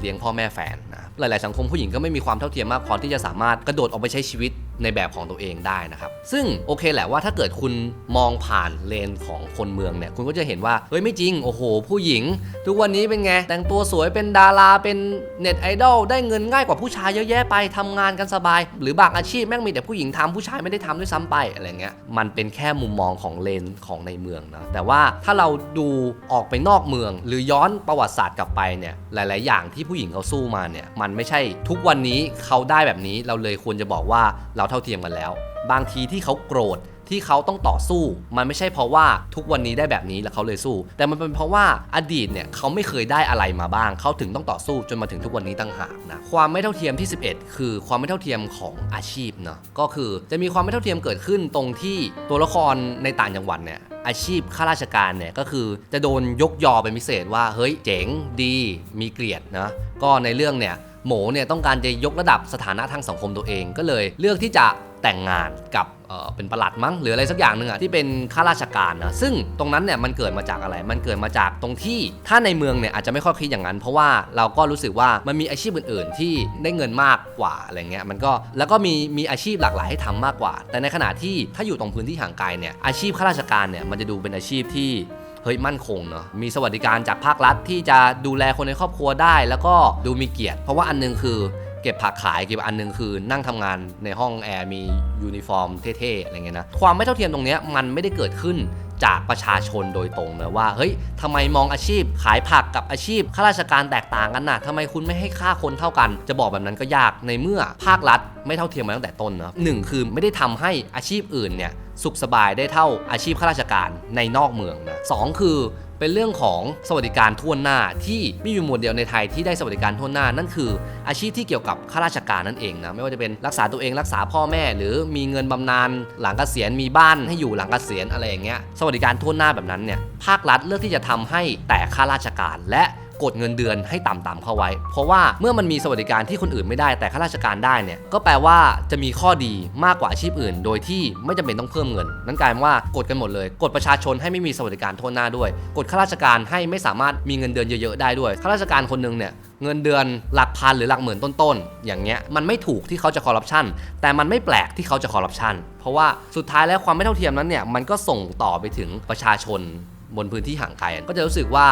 เลี้ยงพ่อแม่แฟนนะหลาย ๆ สังคมผู้หญิงก็ไม่มีความเท่าเทียมมากพอที่จะสามารถกระโดดออกไปใช้ชีวิต ในแบบของตัวเองได้นะครับ ซึ่งโอเคแหละว่าถ้าเกิดคุณมองผ่านเลนของคนเมืองเนี่ย คุณก็จะเห็นว่า เฮ้ยไม่จริง โอ้โห ผู้หญิง ทุกวันนี้เป็นไง แต่งตัวสวยเป็นดารา เป็นเน็ตไอดอล ได้เงินง่ายกว่าผู้ชายเยอะแยะไปทำงานกันสบาย หรือบางอาชีพแม่งมีแต่ผู้หญิงทำผู้ชายไม่ได้ทำด้วยซ้ำไปอะไรเงี้ย มันเป็นแค่มุมมองของเลนของในเมืองนะ แต่ว่าถ้าเราดูออกไปนอกเมือง หรือย้อนประวัติศาสตร์กลับไปเนี่ย หลาย ๆ อย่างที่ผู้หญิงเขาสู้มาเนี่ย มันไม่ใช่ทุกวันนี้เขาได้แบบนี้ เราเลยควรจะบอกว่าเราเท่าเทียมกันแล้ว บางทีที่เขาโกรธที่เขาต้องต่อสู้ มันไม่ใช่เพราะว่าทุกวันนี้ได้แบบนี้แล้วเขาเลยสู้ แต่มันเป็นเพราะว่าอดีตเนี่ยเขาไม่เคยได้อะไรมาบ้าง เขาถึงต้องต่อสู้จนมาถึงทุกวันนี้ตั้งหากนะความไม่เท่าเทียมที่ 11 คือความไม่เท่าเทียมของอาชีพเนาะก็คือจะมีความไม่เท่าเทียมเกิดขึ้นตรงที่ตัวละครในต่างจังหวัดเนี่ยอาชีพข้าราชการเนี่ยก็คือจะโดนยกยอเป็นพิเศษว่าเฮ้ยเจ๋งดี มีเกียรตินะก็ในเรื่องเนี่ย หมูเนี่ยต้องการจะยกระดับสถานะทางสังคมตัวเอง ก็เลยเลือกที่จะแต่งงานกับเเป็นประหลัดมั้งหรืออะไรสักอย่างหนึ่งอะที่เป็นข้าราชการนะซึ่งตรงนั้นเนี่ยมันเกิดมาจากอะไร มันเกิดมาจากตรงที่ถ้าในเมืองเนี่ยอาจจะไม่ค่อยคิดอย่างนั้น เพราะว่าเราก็รู้สึกว่ามันมีอาชีพอื่น ๆ ที่ได้เงินมากกว่าอะไรเงี้ยมันก็แล้วก็มีมีอาชีพหลากหลายให้ทำมากกว่า แต่ในขณะที่ถ้าอยู่ตรงพื้นที่ห่างไกลเนี่ยอาชีพข้าราชการเนี่ยมันจะดูเป็นอาชีพที่ เฮ้ยมั่นคงเนาะมีสวัสดิการจากภาครัฐที่จะดูแลคนในครอบครัวได้ แล้วก็ดูมีเกียรติ เพราะว่าอันหนึงคือเก็บผักขายเก็บอันหนึงคือนั่งทำงานในห้องแอร์มียูนิฟอร์มเท่ๆอะไรเงี้ยนะความไม่เท่าเทียมตรงนี้มันไม่ได้เกิดขึ้น จากประชาชนโดยตรงนะว่าเฮ้ยทำไมมองอาชีพ ขายผักกับอาชีพข้าราชการแตกต่างกันนะทำไมคุณไม่ให้ค่าคนเท่ากัน จะบอกแบบนั้นก็ยากในเมื่อภาครัฐไม่เท่าเทียมมาตั้งแต่ต้นนะหนึ่งคือไม่ได้ทำให้อาชีพอื่นเนี่ยสุขสบายได้เท่าอาชีพข้าราชการในนอกเมืองนะสองคือ เป็นเรื่องของสวัสดิการทั่วหน้าที่ไม่มีหมวดเดียวในไทยที่ได้สวัสดิการทั่วหน้านั่นคือ อาชีพที่เกี่ยวกับข้าราชการนั่นเองนะไม่ว่าจะเป็นรักษาตัวเองรักษาพ่อแม่ หรือมีเงินบำนาญหลังเกษียณมีบ้านให้อยู่หลังเกษียณอะไรอย่างเงี้ยสวัสดิการทั่วหน้าแบบนั้นเนี่ยภาครัฐเลือกที่จะทำให้แต่ข้าราชการและ กดเงินเดือนให้ต่ำๆเข้าไว้ เพราะว่าเมื่อมันมีสวัสดิการที่คนอื่นไม่ได้แต่ข้าราชการได้เนี่ยก็แปลว่าจะมีข้อดีมากกว่าอาชีพอื่น โดยที่ไม่จำเป็นต้องเพิ่มเงิน นั่นกลายว่ากดกันหมดเลย กดประชาชนให้ไม่มีสวัสดิการทั่วหน้าด้วย กดข้าราชการให้ไม่สามารถมีเงินเดือนเยอะๆได้ด้วยข้าราชการคนหนึงเนี่ยเงินเดือนหลักพันหรือหลักหมื่นต้นๆ อย่างเงี้ยมันไม่ถูกที่เขาจะคอร์รัปชันแต่มันไม่แปลกที่เขาจะคอร์รัปชันเพราะว่าสุดท้ายแล้วความไม่เท่าเทียมนั้นเนี่ยมันก็ส่งต่อไปถึงประชาชน บนพื้นที่ห่างไกลก็จะรู้สึกว่า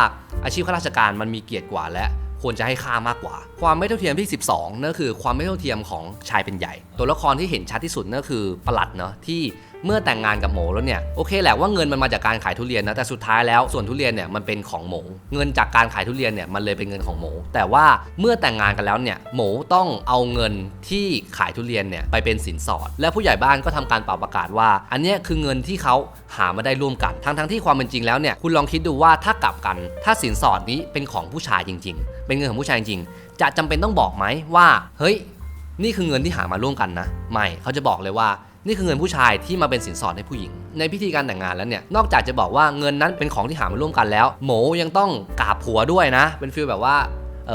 อาชีพข้าราชการมันมีเกียรติกว่าและควรจะให้ค่ามากกว่า ความไม่เท่าเทียมที่ 12นั่นคือความไม่เท่าเทียมของชายเป็นใหญ่ ตัวละครที่เห็นชัดที่สุดนั่นคือประหลัดเนาะที่ เมื่อแต่งงานกับหมูแล้วเนี่ยโอเคแหละว่าเงินมันมาจากการขายทุเรียนนะแต่สุดท้ายแล้วส่วนทุเรียนเนี่ยมันเป็นของหมูเงินจากการขายทุเรียนเนี่ยมันเลยเป็นเงินของหมูแต่ว่าเมื่อแต่งงานกันแล้วเนี่ยหมูต้องเอาเงินที่ขายทุเรียนเนี่ยไปเป็นสินสอด และผู้ใหญ่บ้านก็ทำการเป่าประกาศว่า อันนี้คือเงินที่เขาหามาได้ร่วมกัน ทั้งทั้งที่ความเป็นจริงแล้วเนี่ยคุณลองคิดดูว่าถ้ากลับกัน ถ้าสินสอดนี้เป็นของผู้ชายจริง ๆ เป็นเงินของผู้ชายจริงๆจะจำเป็นต้องบอกไหมว่า เฮ้ย นี่คือเงินที่หามาร่วมกันนะ ไม่เขาจะบอกเลยว่า นี่คือเงินผู้ชายที่มาเป็นสินสอดให้ผู้หญิง ในพิธีการแต่งงานแล้วเนี่ย นอกจากจะบอกว่าเงินนั้นเป็นของที่หามาร่วมกันแล้ว หมูยังต้องกราบผัวด้วยนะ เป็นฟีลแบบว่า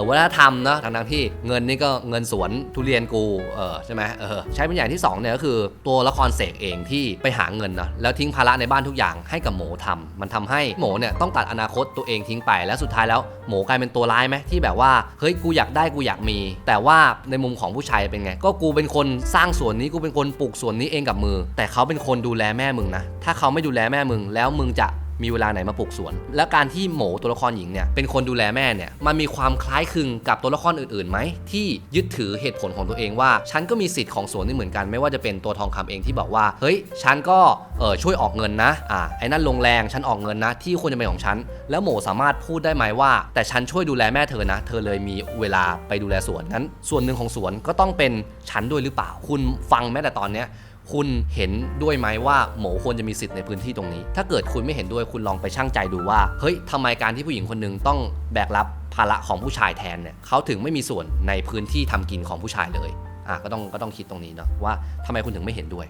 วัฒนธรรมเนอะทั้งๆที่เงินนี่ก็เงินสวนทุเรียนกูเออใช่ไหมเออใช้เป็นอย่างที่สองเนี่ยก็คือตัวละครเสกเองที่ไปหาเงินเนาะแล้วทิ้งภาระในบ้านทุกอย่างให้กับหมูทำมันทำให้หมูเนี่ยต้องตัดอนาคตตัวเองทิ้งไปแล้วสุดท้ายแล้วหมูกลายเป็นตัวร้ายไหมที่แบบว่าเฮ้ยกูอยากได้กูอยากมี แต่ว่าในมุมของผู้ชายเป็นไง ก็กูเป็นคนสร้างสวนนี้กูเป็นคนปลูกสวนนี้เองกับมือ แต่เขาเป็นคนดูแลแม่มึงนะถ้าเขาไม่ดูแลแม่มึงแล้วมึงจะ มีเวลาไหนมาปลูกสวน และการที่หมูตัวละครหญิงเนี่ยเป็นคนดูแลแม่เนี่ยมันมีความคล้ายคลึงกับตัวละครอื่นๆไหมที่ยึดถือเหตุผลของตัวเองว่า ฉันก็มีสิทธิ์ของสวนนี่เหมือนกันไม่ว่าจะเป็นตัวทองคำเองที่บอกว่าเฮ้ยฉันก็เออช่วยออกเงินนะอ่าไอ้นั่นลงแรงฉันออกเงินนะ ที่ควรจะเป็นของฉันแล้วหมูสามารถพูดได้ไหมว่า แต่ฉันช่วยดูแลแม่เธอนะ เธอเลยมีเวลาไปดูแลสวนนั้น ส่วนหนึ่งของสวนก็ต้องเป็นฉันด้วยหรือเปล่า คุณฟังแม้แต่ตอนเนี้ย คุณเห็นด้วยไหมว่าหมูควรจะมีสิทธิ์ในพื้นที่ตรงนี้ ถ้าเกิดคุณไม่เห็นด้วยคุณลองไปชั่งใจดูว่า เฮ้ยทำไมการที่ผู้หญิงคนหนึ่งต้องแบกรับภาระของผู้ชายแทนเนี่ยเขาถึงไม่มีส่วนในพื้นที่ทำกินของผู้ชายเลยอะก็ต้องก็ต้องคิดตรงนี้เนาะว่าทำไมคุณถึงไม่เห็นด้วย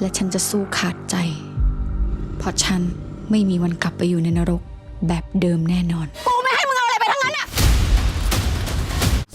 และฉันจะสู้ขาดใจ เพราะฉันไม่มีวันกลับไปอยู่ในนรกแบบเดิมแน่นอน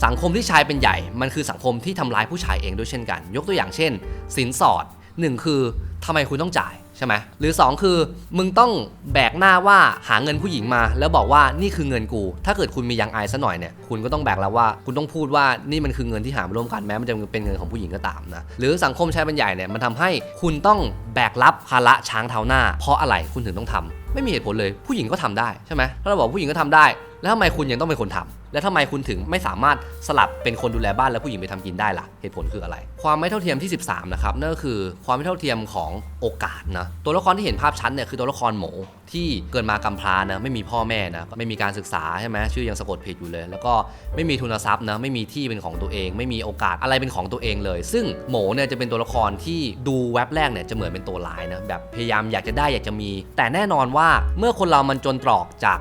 สังคมที่ชายเป็นใหญ่ มันคือสังคมที่ทำร้ายผู้ชายเองด้วยเช่นกัน ยกตัวอย่างเช่น สินสอด หนึ่งคือทำไมคุณต้องจ่ายใช่ไหมหรือ 2 คือมึงต้องแบกหน้าว่าหาเงินผู้หญิงมา แล้วบอกว่านี่คือเงินกู ถ้าเกิดคุณมียังอายซะหน่อยเนี่ยคุณก็ต้องแบกแล้วว่า คุณต้องพูดว่านี่มันคือเงินที่หามาร่วมกันแม้มันจะเป็นเงินของผู้หญิงก็ตามนะหรือสังคมชายเป็นใหญ่เนี่ยมันทำให้คุณต้องแบกรับภาระช้างเท้าหน้า เพราะอะไรคุณถึงต้องทำไม่มีเหตุผลเลยผู้หญิงก็ทำได้ใช่ไหมถ้าเราบอกผู้หญิงก็ทำได้ แล้วทำไมคุณยังต้องเป็นคนทำแล้วทำไมคุณถึงไม่สามารถสลับเป็นคนดูแลบ้านแล้วผู้หญิงไปทำกินได้ล่ะ เหตุผลคืออะไร ความไม่เท่าเทียมที่ 13 นะครับ นั่นก็คือความไม่เท่าเทียมของโอกาสนะ ตัวละครที่เห็นภาพชัดเนี่ยคือตัวละครหมูที่เกิดมากำพร้านะ ไม่มีพ่อแม่นะ ไม่มีการศึกษาใช่ไหมชื่อยังสะกดผิดอยู่เลย แล้วก็ไม่มีทุนทรัพย์นะ ไม่มีที่เป็นของตัวเอง ไม่มีโอกาสอะไรเป็นของตัวเองเลย ซึ่งหมูเนี่ยจะเป็นตัวละครที่ดูแว็บแรกเนี่ยจะเหมือนเป็นตัวร้ายนะ แบบพยายามอยากจะได้อยากจะมี แต่แน่นอนว่าเมื่อคนเรามันจนตรอกจาก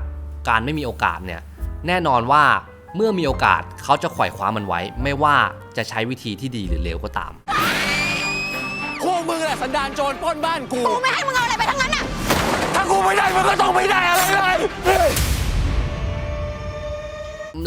การไม่มีโอกาสเนี่ยแน่นอนว่าเมื่อมีโอกาสเขาจะไขว่คว้ามันไว้ ไม่ว่าจะใช้วิธีที่ดีหรือเลวก็ตาม พวกมึงแหละสันดานโจรปล้นบ้านกู กูไม่ให้มึงเอาอะไรไปทั้งนั้นอะ ถ้ากูไม่ได้มึงก็ต้องไม่ได้อะไรเลย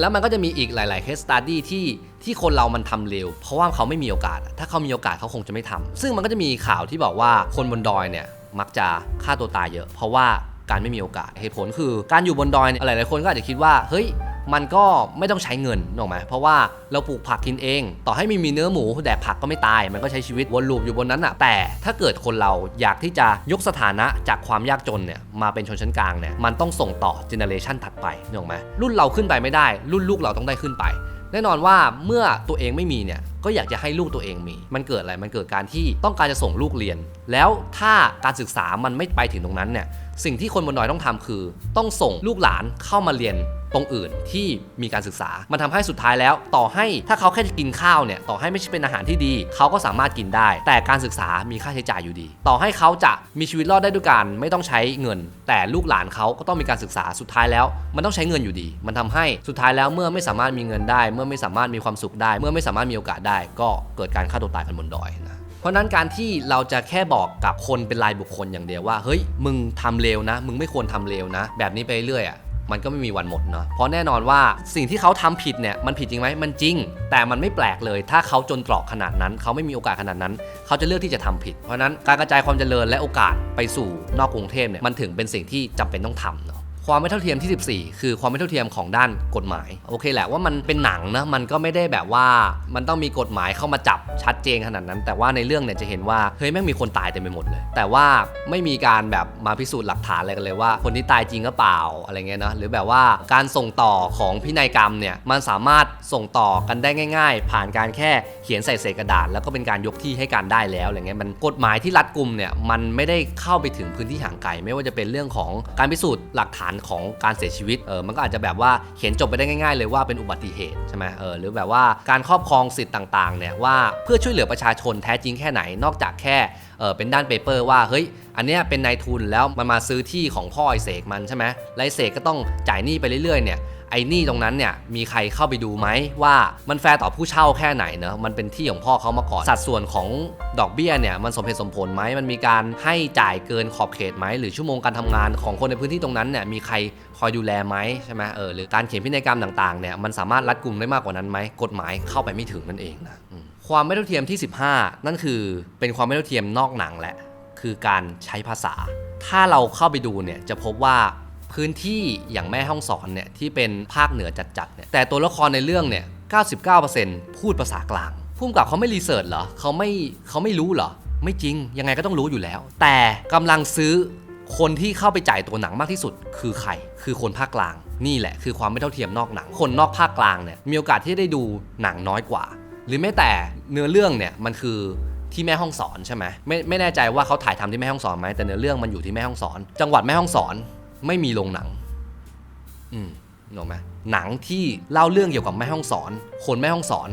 แล้วมันก็จะมีอีกหลายๆ case study ที่ที่คนเรามันทำเร็ว เพราะว่าเขาไม่มีโอกาสถ้าเขามีโอกาสเขาคงจะไม่ทำซึ่งมันก็จะมีข่าวที่บอกว่าคนบนดอยเนี่ยมักจะฆ่าตัวตายเยอะ เพราะว่า การไม่มีโอกาสเหตุผลคือ การอยู่บนดอยเนี่ยหลายๆคนก็อาจจะคิดว่าเฮ้ยมันก็ไม่ต้องใช้เงินถูกไหมเพราะว่าเราปลูกผักกินเอง ต่อให้ไม่มีเนื้อหมูแดกผักก็ไม่ตาย มันก็ใช้ชีวิตวนลูปอยู่บนนั้นอะแต่ถ้าเกิดคนเราอยากที่จะยกสถานะจากความยากจนเนี่ยมาเป็นชนชั้นกลางเนี่ยมันต้องส่งต่อเจเนอเรชันถัดไปถูกไหมรุ่นเราขึ้นไปไม่ได้ รุ่นลูกเราต้องได้ขึ้นไป แน่นอนว่าเมื่อตัวเองไม่มีเนี่ยก็อยากจะให้ลูกตัวเองมี มันเกิดอะไร มันเกิดการที่ต้องการจะส่งลูกเรียน แล้วถ้าการศึกษามันไม่ไปถึงตรงนั้นเนี่ยสิ่งที่คนบนดอยต้องทำคือ ต้องส่งลูกหลานเข้ามาเรียนตรงอื่นที่มีการศึกษา มันทำให้สุดท้ายแล้ว ต่อให้ถ้าเขาแค่จะกินข้าวเนี่ย ต่อให้ไม่ใช่เป็นอาหารที่ดี เขาก็สามารถกินได้ แต่การศึกษามีค่าใช้จ่ายอยู่ดี ต่อให้เขาจะมีชีวิตรอดได้ด้วยการไม่ต้องใช้เงิน แต่ลูกหลานเขาก็ต้องมีการศึกษา สุดท้ายแล้ว มันต้องใช้เงินอยู่ดี มันทำให้สุดท้ายแล้วเมื่อไม่สามารถมีเงินได้ เมื่อไม่สามารถมีความสุขได้ เมื่อไม่สามารถมีโอกาสได้ ก็เกิดการฆ่าตัวตายกันบนดอยนะ เพราะนั้นการที่เราจะแค่บอกกับคนเป็นรายบุคคลอย่างเดียวว่า เฮ้ย มึงทำเลวนะ มึงไม่ควรทำเลวนะ แบบนี้ไปเรื่อยอะมันก็ไม่มีวันหมดเนาะ เพราะแน่นอนว่าสิ่งที่เขาทำผิดเนี่ยมันผิดจริงไหมมันจริง แต่มันไม่แปลกเลย ถ้าเขาจนตรอกขนาดนั้น เขาไม่มีโอกาสขนาดนั้น เขาจะเลือกที่จะทำผิด เพราะนั้นการกระจายความเจริญและโอกาสไปสู่นอกกรุงเทพเนี่ยมันถึงเป็นสิ่งที่จำเป็นต้องทำเนาะ ความไม่เท่าเทียมที่ 14 คือความไม่เท่าเทียมของด้านกฎหมาย โอเคแหละว่ามันเป็นหนังนะมันก็ไม่ได้แบบว่ามันต้องมีกฎหมายเข้ามาจับชัดเจนขนาดนั้น แต่ว่าในเรื่องเนี่ยจะเห็นว่าเฮ้ยแม่งมีคนตายเต็มไปหมดเลย แต่ว่าไม่มีการแบบมาพิสูจน์หลักฐานอะไรกันเลยว่า คนที่ตายจริงก็เปล่าอะไรเงี้ยนะหรือแบบว่าการส่งต่อของพินัยกรรมเนี่ยมันสามารถส่งต่อกันได้ง่าย ๆ ผ่านการแค่เขียนใส่เศษกระดาษ แล้วก็เป็นการยกที่ให้การได้แล้วอะไรเงี้ยมันกฎหมายที่รัดกุมเนี่ยมันไม่ได้เข้าไปถึงพื้นที่ห่างไกลไม่ว่าจะเป็นเรื่องของการพิสูจน์หลักฐานของการเสียชีวิตเออมันก็อาจจะแบบว่าเขียนจบไปได้ง่าย ๆ เลยว่าเป็นอุบัติเหตุใช่ไหมเออหรือแบบว่าการครอบครองสิทธิ์ต่างๆเนี่ยว่าเพื่อช่วยเหลือประชาชนแท้จริงแค่ไหนนอกจากแค่เออเป็นด้านเปเปอร์ว่าเฮ้ยอันเนี้ยเป็นนายทุนแล้วมันมาซื้อที่ของพ่อไอเสกมันใช่ไหมไอเสกก็ต้องจ่ายหนี้ไปเรื่อยๆเนี่ย ไอ้นี่ตรงนั้นเนี่ยมีใครเข้าไปดูไหมว่ามันแฟร์ต่อผู้เช่าแค่ไหนเนอะมันเป็นที่ของพ่อเขามาก่อนสัดส่วนของดอกเบี้ยเนี่ยมันสมเหตุสมผลไหมมันมีการให้จ่ายเกินขอบเขตไหมหรือชั่วโมงการทำงานของคนในพื้นที่ตรงนั้นเนี่ยมีใครคอยดูแลไหมใช่ไหมเออหรือการเขียนพินัยกรรมต่างๆเนี่ยมันสามารถรัดกุมได้มากกว่านั้นไหมกฎหมายเข้าไปไม่ถึงนั่นเองนะความไม่เท่าเทียมที่ 15 นั่นคือเป็นความไม่เท่าเทียมนอกหนังแหละคือการใช้ภาษา ถ้าเราเข้าไปดูเนี่ยจะพบว่า พื้นที่อย่างแม่ห้องสอนเนี่ยที่เป็นภาคเหนือจัดๆเนี่ยแต่ตัวละครในเรื่องเนี่ย 99%พูดภาษากลางพุ่มกับเขาไม่รีเสิร์ชเหรอเขาไม่เขาไม่รู้เหรอ ไม่จริง ยังไงก็ต้องรู้อยู่แล้ว แต่กำลังซื้อคนที่เข้าไปจ่ายตัวหนังมากที่สุด คือใคร คือคนภาคกลาง นี่แหละ คือความไม่เท่าเทียมนอกหนัง คนนอกภาคกลางเนี่ยมีโอกาสที่ได้ดูหนังน้อยกว่า หรือแม้แต่เนื้อเรื่องเนี่ยมันคือที่แม่ห้องสอนใช่ไหมไม่ไม่แน่ใจว่าเขาถ่ายทำที่แม่ห้องสอนไหมแต่เนื้อเรื่องมันอยู่ที่แม่ห้องสอน จังหวัดแม่ห้องสอน ไม่มีโรงหนัง อืมนึกไหมหนังที่เล่าเรื่องเกี่ยวกับแม่ห้องสอน คนแม่ห้องสอน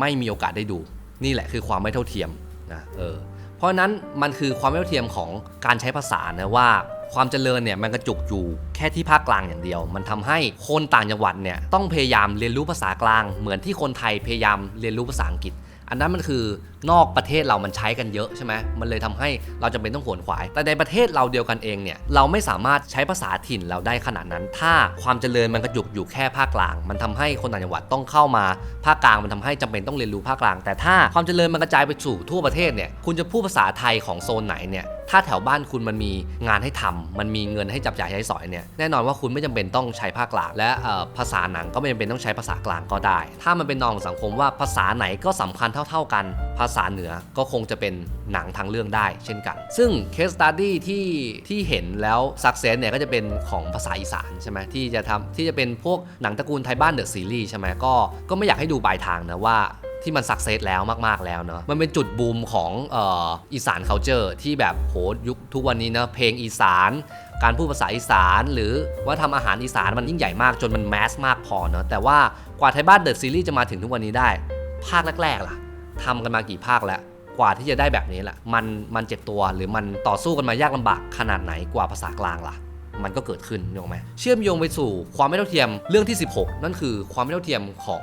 ไม่มีโอกาสได้ดู นี่แหละคือความไม่เท่าเทียมนะเออเพราะนั้นมันคือความไม่เท่าเทียมของการใช้ภาษานะว่าความเจริญเนี่ยมันกระจุกอยู่แค่ที่ภาคกลางอย่างเดียว มันทำให้คนต่างจังหวัดเนี่ยต้องพยายามเรียนรู้ภาษากลาง เหมือนที่คนไทยพยายามเรียนรู้ภาษาอังกฤษ อันนั้นมันคือ นอกประเทศเรามันใช้กันเยอะใช่ไหมมันเลยทำให้เราจำเป็นต้องขวนขวาย แต่ในประเทศเราเดียวกันเองเนี่ยเราไม่สามารถใช้ภาษาถิ่นเราได้ขนาดนั้น ถ้าความเจริญมันกระจุกอยู่แค่ภาคกลาง มันทำให้คนต่างจังหวัดต้องเข้ามาภาคกลางมันทำให้จำเป็นต้องเรียนรู้ภาคกลาง แต่ถ้าความเจริญมันกระจายไปสู่ทั่วประเทศเนี่ยคุณจะพูดภาษาไทยของโซนไหนเนี่ยถ้าแถวบ้านคุณมันมีงานให้ทำมันมีเงินให้จับจ่ายใช้สอยเนี่ยแน่นอนว่าคุณไม่จำเป็นต้องใช้ภาคกลาง และภาษาหนังก็ไม่จำเป็นต้องใช้ภาษากลางก็ได้ ถ้ามันเป็นนองสังคมว่าภาษาไหนก็สำคัญเท่า ๆกันภาษาเหนือก็คงจะเป็นหนังทางเรื่องได้เช่นกัน ซึ่งเคสตัดดี้ที่ที่เห็นแล้วสักเซนเนี่ยก็จะเป็นของภาษาอีสานใช่ไหมที่จะทำที่จะเป็นพวกหนังตระกูลไทยบ้านเดอะซีรีส์ใช่ไหมก็ก็ไม่อยากให้ดูปลายทางนะว่าที่มันสักเซสแล้วมากๆแล้วเนาะมันเป็นจุดบูมของเอ่ออีสาน c u เจอร์ที่แบบโหยุคทุกวันนี้เนะเพลงอีสาน การพูดภาษาอีสาน หรือว่าทำอาหารอีสานมันยิ่งใหญ่มากจนมันแมสมากพอเนาะแต่ว่ากว่าไทยบ้านเดอะซีรีส์จะมาถึงทุกวันนี้ได้ ภาคแรกๆล่ะ ทำกันมากี่ภาคแล้ว กว่าที่จะได้แบบนี้แหละมันมันเจ็บตัวหรือมันต่อสู้กันมายากลำบากขนาดไหนกว่าภาษากลางล่ะ มันก็เกิดขึ้นนึกออกไหมเชื่อมโยงไปสู่ความไม่เท่าเทียมเรื่องที่ 16 นั่นคือความไม่เท่าเทียมของ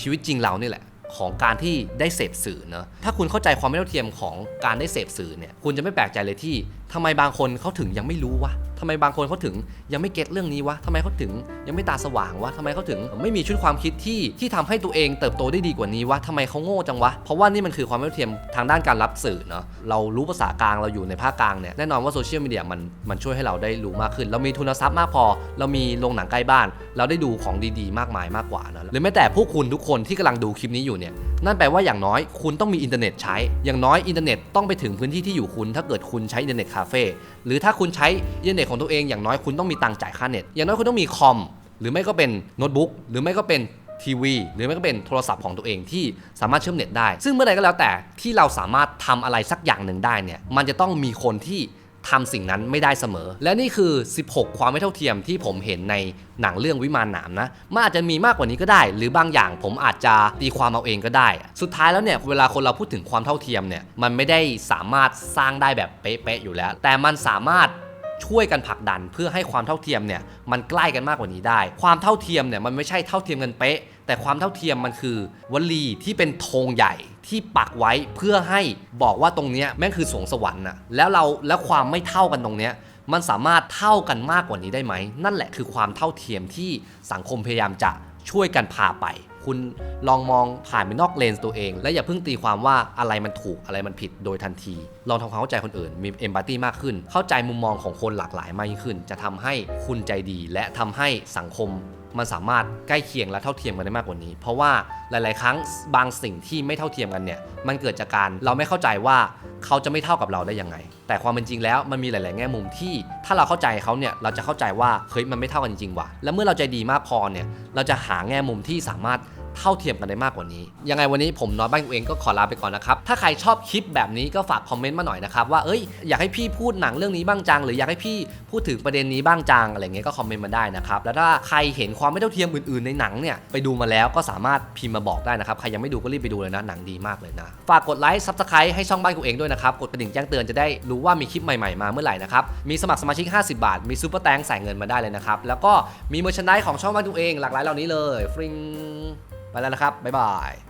ชีวิตจริงเรานี่แหละของการที่ได้เสพสื่อเนอะถ้าคุณเข้าใจความไม่เท่าเทียมของการได้เสพสื่อเนี่ย คุณจะไม่แปลกใจเลยที่ทำไมบางคนเขาถึงยังไม่รู้วะ ทำไมบางคนเขาถึงยังไม่เก็ตเรื่องนี้วะทำไมเขาถึงยังไม่ตาสว่างวะทำไมเขาถึง ไม่มีชุดความคิดที่ที่ทำให้ตัวเองเติบโตได้ดีกว่านี้วะทำไมเขาโง่จังวะ เพราะว่านี่มันคือความไม่เท่าเทียมทางด้านการรับสื่อเนาะ เรารู้ภาษากลางเราอยู่ในภาคกลางเนี่ยแน่นอนว่าโซเชียลมีเดียมันมันช่วยให้เราได้รู้มากขึ้น เรามีทุนทรัพย์มากพอ เรามีโรงหนังใกล้บ้าน เราได้ดูของดีๆ มากมายมากกว่านะหรือแม้แต่พวกคุณทุกคนที่กำลังดูคลิปนี้อยู่เนี่ยนั่นแปลว่าอย่างน้อยคุณต้องมีอินเทอร์เน็ตใช้ อย่างน้อยอินเทอร์เน็ตต้องไปถึงพื้นที่ที่อยู่คุณ ถ้าเกิดคุณใช้อินเทอร์เน็ตคาเฟ่หรือถ้าคุณใช้อินเทอร์เน็ตของตัวเองอย่างน้อยคุณต้องมีตังค์จ่ายค่าเน็ตอย่างน้อยคุณต้องมีคอมหรือไม่ก็เป็นโน้ตบุ๊กหรือไม่ก็เป็นทีวี หรือไม่ก็เป็นโทรศัพท์ของตัวเองที่สามารถเชื่อมเน็ตได้ ซึ่งเมื่อใดก็แล้วแต่ที่เราสามารถทำอะไรสักอย่างหนึ่งได้เนี่ยมันจะต้องมีคนที่ ทำสิ่งนั้นไม่ได้เสมอ และนี่คือ 16 ความไม่เท่าเทียมที่ผมเห็นในหนังเรื่องวิมานหนามนะ มันอาจจะมีมากกว่านี้ก็ได้ หรือบางอย่างผมอาจจะตีความเอาเองก็ได้ สุดท้ายแล้วเนี่ยเวลาคนเราพูดถึงความเท่าเทียมเนี่ย มันไม่ได้สามารถสร้างได้แบบเป๊ะๆอยู่แล้ว แต่มันสามารถช่วยกันผลักดันเพื่อให้ความเท่าเทียมเนี่ยมันใกล้กันมากกว่านี้ได้ ความเท่าเทียมเนี่ยมันไม่ใช่เท่าเทียมกันเป๊ะ แต่ความเท่าเทียมมันคือวลีที่เป็นธงใหญ่ ที่ปักไว้เพื่อให้บอกว่าตรงเนี้ยแม่งคือสวงสวรรค์นะแล้วเราแล้วความไม่เท่ากันตรงเนี้ยมันสามารถเท่ากันมากกว่านี้ได้ไหม นั่นแหละคือความเท่าเทียมที่สังคมพยายามจะช่วยกันพาไป คุณลองมองผ่านไปนอกเลนส์ตัวเอง และอย่าเพิ่งตีความว่าอะไรมันถูกอะไรมันผิดโดยทันที ลองทำความเข้าใจคนอื่น มีเอมพัตตีมากขึ้น เข้าใจมุมมองของคนหลากหลายมากยิ่งขึ้น จะทำให้คุณใจดี และทำให้สังคม มันสามารถใกล้เคียงและเท่าเทียมกันได้มากกว่านี้ เพราะว่าหลาย ๆ ครั้งบางสิ่งที่ไม่เท่าเทียมกันเนี่ย มันเกิดจากการเราไม่เข้าใจว่าเขาจะไม่เท่ากับเราได้ยังไง แต่ความเป็นจริงแล้วมันมีหลาย ๆ แง่มุมที่ ถ้าเราเข้าใจเขาเนี่ยเราจะเข้าใจว่าเฮ้ยมันไม่เท่ากันจริงๆว่ะ และเมื่อเราใจดีมากพอเนี่ยเราจะหาแง่มุมที่สามารถ เท่าเทียมกันได้มากกว่านี้ ยังไงวันนี้ผมน้อยบ้านเองก็ขอลาไปก่อนนะครับ ถ้าใครชอบคลิปแบบนี้ก็ฝากคอมเมนต์มาหน่อยนะครับว่าเอ้ยอยากให้พี่พูดหนังเรื่องนี้บ้างจัง หรืออยากให้พี่พูดถึงประเด็นนี้บ้างจังอะไรเงี้ยก็คอมเมนต์มาได้นะครับแล้วถ้าใครเห็นความไม่เท่าเทียมอื่นๆในหนังเนี่ยไปดูมาแล้วก็สามารถพิมพ์มาบอกได้นะครับใครยังไม่ดูก็รีบไปดูเลยนะหนังดีมากเลยนะฝากกดไลค์ซับสไครต์ให้ช่องบ้านกูเองด้วยนะครับกดกระดิ่งแจ้งเตือนจะได้รู้ว่ามีคลิปใหม่ๆมาเมื่อไหร่นะครับมีสมัครสมาชิก 50 บาท มีซูเปอร์แตงใส่เงินมาได้เลยนะครับแล้วก็มีเมอร์ชนไดของช่องบ้านกูเอง หลากหลายเหล่านี้เลยฟริง ไปแล้วนะครับ บ๊ายบาย